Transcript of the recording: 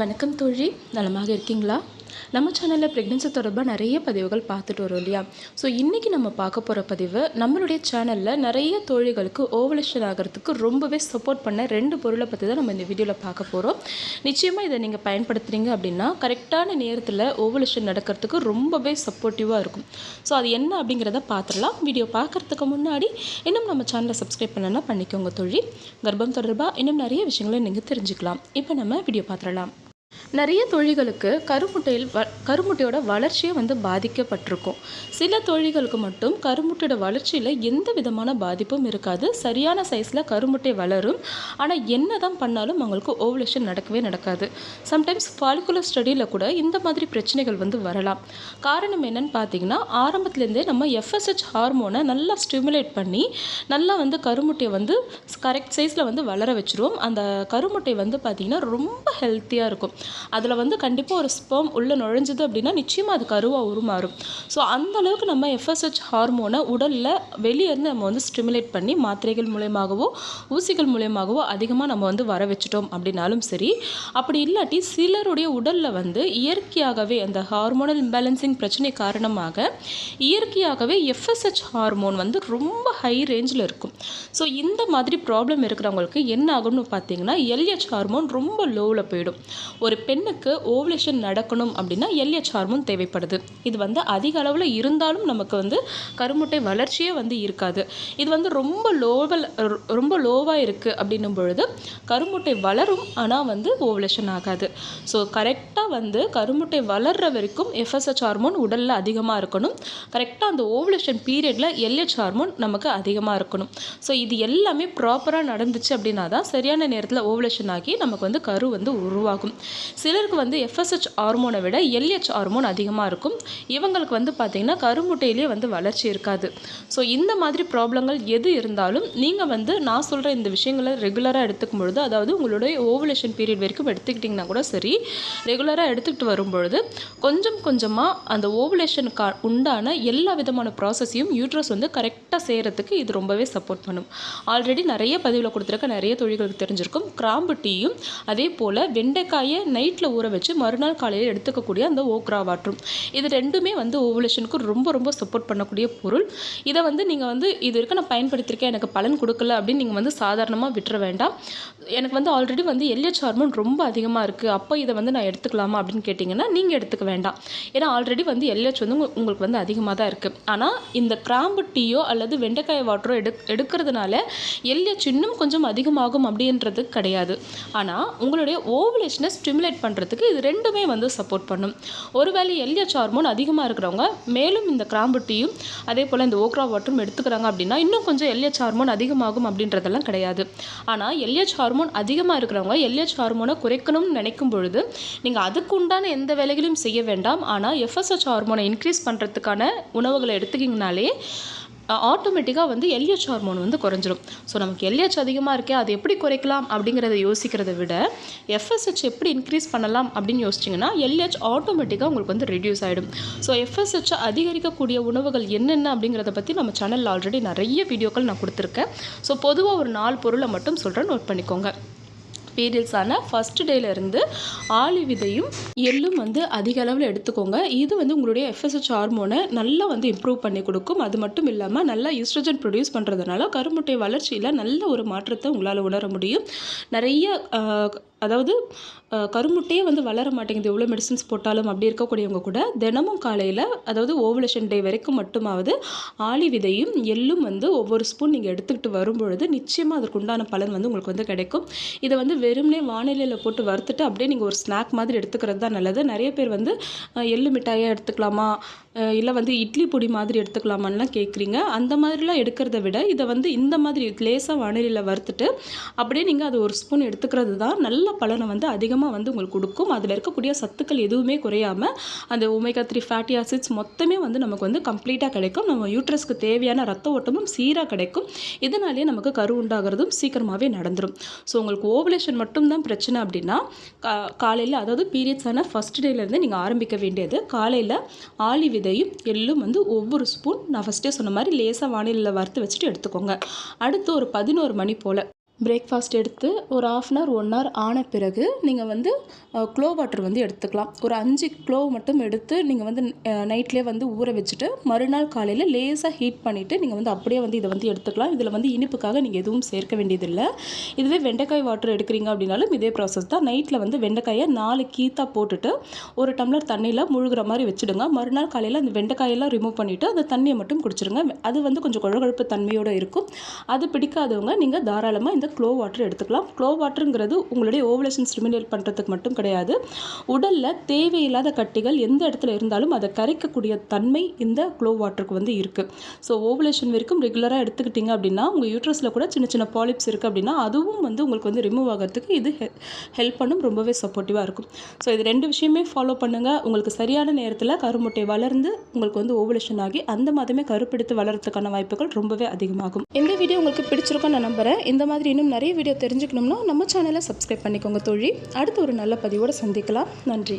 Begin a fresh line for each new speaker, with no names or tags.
வணக்கம் தோழி. நலமாக இருக்கீங்களா? நம்ம சேனலில் ப்ரெக்னென்சி தொடர்பாக நிறைய பதிவுகள் பார்த்துட்டு வரோம் இல்லையா? ஸோ இன்றைக்கி நம்ம பார்க்க போகிற பதிவு நம்மளுடைய சேனலில் நிறைய தோழிகளுக்கு ஓவலேஷன் ஆகிறதுக்கு ரொம்பவே சப்போர்ட் பண்ண ரெண்டு பொருளை பற்றி தான் நம்ம இந்த வீடியோவில் பார்க்க போகிறோம் நிச்சயமாக இதை நீங்கள் பயன்படுத்துகிறீங்க அப்படின்னா கரெக்டான நேரத்தில் ஓவலேஷன் நடக்கிறதுக்கு ரொம்பவே சப்போர்ட்டிவாக இருக்கும். ஸோ அது என்ன அப்படிங்கிறத பார்த்துடலாம். வீடியோ பார்க்குறதுக்கு முன்னாடி இன்னும் நம்ம சேனலை சப்ஸ்கிரைப் பண்ணனா பண்ணிக்கோங்க தோழி. கர்ப்பம் தொடர்பாக இன்னும் நிறைய விஷயங்களை நீங்கள் தெரிஞ்சுக்கலாம். இப்போ நம்ம வீடியோ பார்த்துடலாம். நிறைய தொழில்களுக்கு கருமுட்டையில் வ கருமுட்டையோட வளர்ச்சியை வந்து பாதிக்கப்பட்டிருக்கும். சில தொழில்களுக்கு மட்டும் கருமுட்டையோட வளர்ச்சியில் எந்த விதமான பாதிப்பும் இருக்காது. சரியான சைஸில் கருமுட்டை வளரும். ஆனால் என்ன தான் பண்ணாலும் அவங்களுக்கு ஓவலேஷன் நடக்கவே நடக்காது. சம்டைம்ஸ் ஃபாலிகுலர் ஸ்டடியில் கூட இந்த மாதிரி பிரச்சனைகள் வந்து வரலாம். காரணம் என்னன்னு பார்த்தீங்கன்னா ஆரம்பத்துலேருந்தே நம்ம எஃப்எஸ்ஹெச் ஹார்மோனை நல்லா ஸ்டிமுலேட் பண்ணி நல்லா வந்து கருமுட்டையை வந்து கரெக்ட் சைஸில் வந்து வளர வச்சுருவோம். அந்த கருமுட்டை வந்து பார்த்திங்கன்னா ரொம்ப ஹெல்த்தியாக இருக்கும். அதில் வந்து கண்டிப்பாக ஒரு ஸ்பெர்ம் உள்ளே நுழைஞ்சுது அப்படின்னா நிச்சயமாக அது கருவாக உருமாறும். ஸோ அந்த அளவுக்கு நம்ம எஃப்எஸ்ஹெச் ஹார்மோனை உடலில் வெளியே இருந்து நம்ம வந்து ஸ்டிமுலேட் பண்ணி மாத்திரைகள் மூலயமாகவோ ஊசிகள் மூலயமாகவோ அதிகமாக நம்ம வந்து வர வச்சுட்டோம் அப்படின்னாலும் சரி அப்படி இல்லாட்டி சிலருடைய உடலில் வந்து இயற்கையாகவே அந்த ஹார்மோனல் இம்பேலன்சிங் பிரச்சனை காரணமாக இயற்கையாகவே எஃப்எஸ்ஹெச் ஹார்மோன் வந்து ரொம்ப ஹை ரேஞ்சில் இருக்கும். ஸோ இந்த மாதிரி ப்ராப்ளம் இருக்கிறவங்களுக்கு என்ன ஆகும்னு பார்த்தீங்கன்னா எல்ஹெச் ஹார்மோன் ரொம்ப லோவில் போயிடும். ஒரு பெண்ணுக்கு ஓவலேஷன் நடக்கணும் அப்படின்னா எல்ஹெச் ஹார்மோன் தேவைப்படுது. இது வந்து அதிக அளவில் இருந்தாலும் நமக்கு வந்து கருமுட்டை வளர்ச்சியே வந்து இருக்காது. இது வந்து ரொம்ப லோவல் ரொம்ப லோவாக இருக்குது அப்படின்னும் பொழுது கருமுட்டை வளரும் ஆனால் வந்து ஓவலேஷன் ஆகாது. ஸோ கரெக்டாக வந்து கருமுட்டை வளர்ற வரைக்கும் எஃப்எஸ்ஹெச் ஹார்மோன் உடலில் அதிகமாக இருக்கணும். கரெக்டாக அந்த ஓவலேஷன் பீரியடில் எல்ஹெச் ஹார்மோன் நமக்கு அதிகமாக இருக்கணும். ஸோ இது எல்லாமே ப்ராப்பராக நடந்துச்சு அப்படின்னா தான் சரியான நேரத்தில் ஓவலேஷன் ஆகி நமக்கு வந்து கரு வந்து உருவாகும். சிலருக்கு வந்து எஃப்எஸ்ஹெச் ஹார்மோனை விட எல்ஹெச் ஹார்மோன் அதிகமாக இருக்கும். இவங்களுக்கு வந்து பார்த்திங்கன்னா கருமுட்டையிலேயே வந்து வளர்ச்சி இருக்காது. ஸோ இந்த மாதிரி ப்ராப்ளங்கள் எது இருந்தாலும் நீங்கள் வந்து நான் சொல்கிற இந்த விஷயங்களை ரெகுலராக எடுத்துக்கும் பொழுது அதாவது உங்களுடைய ஓவலேஷன் பீரியட் வரைக்கும் எடுத்துக்கிட்டிங்கன்னா கூட சரி ரெகுலராக எடுத்துக்கிட்டு வரும்பொழுது கொஞ்சம் கொஞ்சமாக அந்த ஓவலேஷனுக்கு உண்டான எல்லா விதமான ப்ராசஸையும் யூட்ரஸ் வந்து கரெக்டாக செய்கிறதுக்கு இது ரொம்பவே சப்போர்ட் பண்ணும். ஆல்ரெடி நிறைய பதிவில் கொடுத்துருக்க நிறைய தொழில்களுக்கு தெரிஞ்சிருக்கும். கிராம்பு டீயும் அதே போல் வெண்டைக்காயை நைட்டில் ஊற வச்சு மறுநாள் காலையில் எடுத்துக்கக்கூடிய அந்த ஓக்ரா வாட்டரும் இது ரெண்டுமே வந்து ஓவலேஷனுக்கு ரொம்ப ரொம்ப சப்போர்ட் பண்ணக்கூடிய பொருள். இதை வந்து நீங்கள் வந்து இது வரைக்கும் நான் பயன்படுத்தியிருக்கேன் எனக்கு பலன் கொடுக்கல அப்படின்னு நீங்கள் வந்து சாதாரணமாக விட்டுற வேண்டாம். எனக்கு வந்து ஆல்ரெடி வந்து எல்ஹெச் ஹார்மோன் ரொம்ப அதிகமாக இருக்குது அப்போ இதை வந்து நான் எடுத்துக்கலாமா அப்படின்னு கேட்டிங்கன்னா நீங்கள் எடுத்துக்க வேண்டாம். ஏன்னா ஆல்ரெடி வந்து எல்ஹெச் வந்து உங்களுக்கு வந்து அதிகமாக தான் இருக்குது ஆனால் இந்த கிராம்பு டீயோ அல்லது வெண்டைக்காய் வாட்டரோ எடு எடுக்கிறதுனால எல்ஹெச் இன்னும் கொஞ்சம் அதிகமாகும் அப்படின்றது கிடையாது. ஆனால் உங்களுடைய ஓவலேஷனை ஸ்டிமுலேட் பண்ணுறதுக்கு இது ரெண்டுமே வந்து சப்போர்ட் பண்ணும். ஒருவேளை எல்ஹெச் ஹார்மோன் அதிகமாக இருக்கிறவங்க மேலும் இந்த கிராம்பு டீயும் அதே போல் இந்த ஓக்ரா வாட்டரும் எடுத்துக்கிறாங்க அப்படின்னா இன்னும் கொஞ்சம் எல்ஹெச் ஹார்மோன் அதிகமாகும் அப்படின்றதெல்லாம் கிடையாது. ஆனால் எல்ஹெச் ஹார்மோன் அதிகமாக இருக்கிறவங்க எல்ஹெச் ஹார்மோனை குறைக்கணும்னு நினைக்கும் பொழுது நீங்கள் அதுக்கு உண்டான எந்த வேலைகளையும் செய்ய வேண்டாம். ஆனால் எஃப்எஸ்ஹெச் ஹார்மோனை இன்க்ரீஸ் பண்ணுறதுக்கான உணவுகளை எடுத்துக்கிங்கனாலே ஆட்டோமேட்டிக்காக வந்து எல்ஹெச் ஹார்மோன் வந்து குறைஞ்சிரும். ஸோ நமக்கு எல்ஹெச் அதிகமாக இருக்கே அது எப்படி குறைக்கலாம் அப்படிங்கிறத யோசிக்கிறத விட எஃப்எஸ்ஹெச் எப்படி இன்க்ரீஸ் பண்ணலாம் அப்படின்னு யோசிச்சிங்கன்னா எல்ஹெச் ஆட்டோமேட்டிக்காக உங்களுக்கு வந்து ரெடியூஸ் ஆகிடும் ஸோ எஃப்எஸ்ஹெச் அதிகரிக்கக்கூடிய உணவுகள் என்னென்ன அப்படிங்கிறத பற்றி நம்ம சேனலில் ஆல்ரெடி நிறைய வீடியோக்கள் நான் கொடுத்துருக்கேன். ஸோ பொதுவாக ஒரு நாலு பொருளை மட்டும் சொல்கிறேன் நோட் பண்ணிக்கோங்க. பீரியட்ஸான ஃபஸ்ட் டேலேருந்து ஆளி விதையும் எள்ளும் வந்து அதிக அளவில் எடுத்துக்கோங்க. இது வந்து உங்களுடைய எஃப்எஸ்ஹெச் ஹார்மோனை நல்லா வந்து இம்ப்ரூவ் பண்ணி கொடுக்கும். அது மட்டும் இல்லாமல் நல்லா ஈஸ்ட்ரஜன் ப்ரொடியூஸ் பண்ணுறதுனால கருமுட்டை வளர்ச்சியில் நல்ல ஒரு மாற்றத்தை உங்களால் உணர முடியும். நிறைய அதாவது கருமுட்டையே வந்து வளர மாட்டேங்குது. எவ்வளோ மெடிசன்ஸ் போட்டாலும் அப்படி இருக்கக்கூடியவங்க கூட தினமும் காலையில் அதாவது ஓவலேஷன் டே வரைக்கும் மட்டுமாவது ஆளி விதையும் எள்ளும் வந்து ஒவ்வொரு ஸ்பூன் நீங்கள் எடுத்துக்கிட்டு வரும்பொழுது நிச்சயமாக அதற்கு உண்டான பலன் வந்து உங்களுக்கு வந்து கிடைக்கும். இதை வந்து வெறும்னே வானிலையில் போட்டு வறுத்துட்டு அப்படியே நீங்கள் ஒரு ஸ்நாக் மாதிரி எடுத்துக்கிறது தான் நல்லது. நிறைய பேர் வந்து எள்ளு மிட்டாயாக எடுத்துக்கலாமா? இல்லை வந்து இட்லி பொடி மாதிரி எடுத்துக்கலாமான்லாம் கேட்குறீங்க அந்த மாதிரிலாம் எடுக்கிறத விட இதை வந்து இந்த மாதிரி லேசாக வானிலையில் வறுத்துட்டு அப்படியே நீங்கள் அது ஒரு ஸ்பூன் எடுத்துக்கிறது தான் நல்ல பலனை வந்து அதிகமாக வந்து உங்களுக்கு கொடுக்கும். அதில் இருக்கக்கூடிய சத்துக்கள் எதுவுமே குறையாமல் அந்த ஒமேகா த்ரீ ஃபேட்டி ஆசிட்ஸ் மொத்தமே வந்து நமக்கு வந்து கம்ப்ளீட்டாக கிடைக்கும். நம்ம யூட்ரஸ்க்கு தேவையான ரத்த ஓட்டமும் சீராக கிடைக்கும். இதனாலேயே நமக்கு கரு உண்டாகிறதும் சீக்கிரமாகவே நடந்துடும் ஸோ உங்களுக்கு ஓவலேஷன் மட்டும்தான் பிரச்சனை அப்படின்னா கா காலையில் அதாவது பீரியட்ஸான ஃபஸ்ட் டேலேருந்து நீங்கள் ஆரம்பிக்க வேண்டியது காலையில் ஆலி விதையும் எள்ளும் வந்து ஒவ்வொரு ஸ்பூன் நான் ஃபஸ்ட்டே சொன்ன மாதிரி லேசாக வானிலையில் வறுத்து வச்சுட்டு எடுத்துக்கோங்க. அடுத்து ஒரு பதினோரு மணி போல். பிரேக்ஃபாஸ்ட் எடுத்து ஒரு half an hour one hour ஆன பிறகு நீங்கள் வந்து க்ளோ வாட்டர் வந்து எடுத்துக்கலாம். ஒரு அஞ்சு க்ளோ மட்டும் எடுத்து நீங்கள் வந்து நைட்லேயே வந்து ஊற வச்சுட்டு மறுநாள் காலையில் லேசாக ஹீட் பண்ணிவிட்டு நீங்கள் வந்து அப்படியே வந்து இதை வந்து எடுத்துக்கலாம். இதில் வந்து இனிப்புக்காக நீங்கள் எதுவும் சேர்க்க வேண்டியதில்லை. இதுவே வெண்டைக்காய் வாட்டர் எடுக்கிறீங்க அப்படின்னாலும் இதே ப்ராசஸ் தான். நைட்டில் வந்து வெண்டைக்காயை நாலு கீத்தா போட்டுட்டு ஒரு டம்ளர் தண்ணியில் முழுகிற மாதிரி வச்சுடுங்க. மறுநாள் காலையில் அந்த வெண்டைக்காயெல்லாம் ரிமூவ் பண்ணிவிட்டு அந்த தண்ணியை மட்டும் குடிச்சிருங்க. அது வந்து கொஞ்சம் குழகுழப்பு தன்மையோடு இருக்கும். அது பிடிக்காதவங்க நீங்கள் தாராளமாக இந்த க்ளோ வாட்டர் எடுத்துக்கலாம். க்ளோ வாட்டருங்கிறது உங்களுடைய ஓவலேஷன் ஸ்டிமுலேட் பண்ணுறதுக்கு மட்டும் கிடையாது. உடலில் தேவையில்லாத கட்டிகள் எந்த இடத்துல இருந்தாலும் அதை கரைக்கக்கூடிய தன்மை இந்த க்ளோ வாட்டருக்கு வந்து இருக்குது ஸோ ஓவலேஷன் வரைக்கும் ரெகுலராக எடுத்துக்கிட்டிங்க அப்படின்னா உங்கள் யூட்ரஸில் கூட சின்ன சின்ன பாலிப்ஸ் இருக்குது அப்படின்னா அதுவும் வந்து உங்களுக்கு வந்து ரிமூவ் ஆகிறதுக்கு இது ஹெல்ப் பண்ணும் ரொம்பவே சப்போர்ட்டிவாக இருக்கும். ஸோ இது ரெண்டு விஷயமே ஃபாலோ பண்ணுங்கள் உங்களுக்கு சரியான நேரத்தில் கருமுட்டை வளர்ந்து உங்களுக்கு வந்து ஓவலேஷன் ஆகி அந்த மாதமே கருப்பெடுத்து வளர்கிறதுக்கான வாய்ப்புகள் ரொம்பவே அதிகமாகும். இந்த வீடியோ உங்களுக்கு பிடிச்சிருக்கும் நான் நம்புகிறேன் இந்த மாதிரி இன்னும் நிறைய வீடியோ தெரிஞ்சுக்கணும்னா நம்ம சேனலை சப்ஸ்கிரைப் பண்ணிக்கோங்க தோழி. அடுத்து ஒரு நல்ல பதிவோடு சந்திக்கலாம். நன்றி.